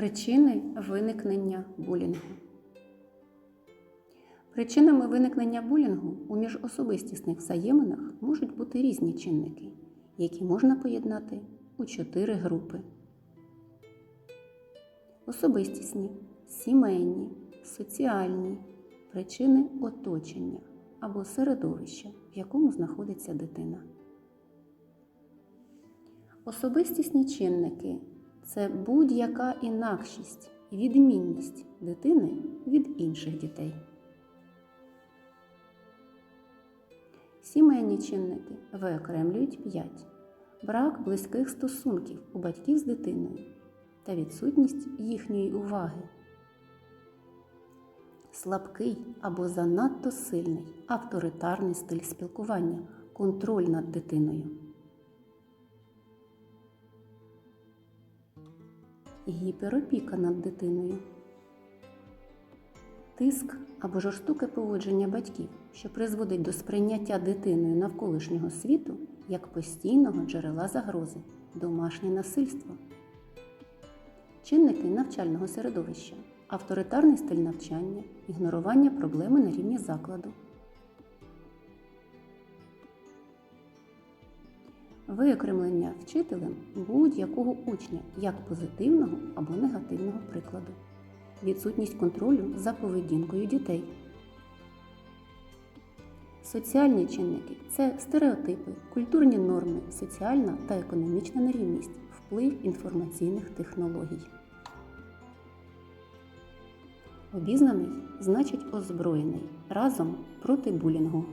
Причини виникнення булінгу. Причинами виникнення булінгу у міжособистісних взаєминах можуть бути різні чинники, які можна поєднати у чотири групи: особистісні, сімейні, соціальні, причини оточення або середовища, в якому знаходиться дитина. Особистісні чинники це будь-яка інакшість і відмінність дитини від інших дітей. Сімейні чинники виокремлюють 5. Брак близьких стосунків у батьків з дитиною та відсутність їхньої уваги. Слабкий або занадто сильний авторитарний стиль спілкування, контроль над дитиною. Гіперопіка над дитиною. Тиск або жорстоке поводження батьків, що призводить до сприйняття дитиною навколишнього світу як постійного джерела загрози, домашнє насильство. Чинники навчального середовища, авторитарний стиль навчання, ігнорування проблеми на рівні закладу. Виокремлення вчителем будь-якого учня як позитивного або негативного прикладу, відсутність контролю за поведінкою дітей. Соціальні чинники це стереотипи, культурні норми, соціальна та економічна нерівність, вплив інформаційних технологій. Обізнаний значить озброєний разом проти булінгу.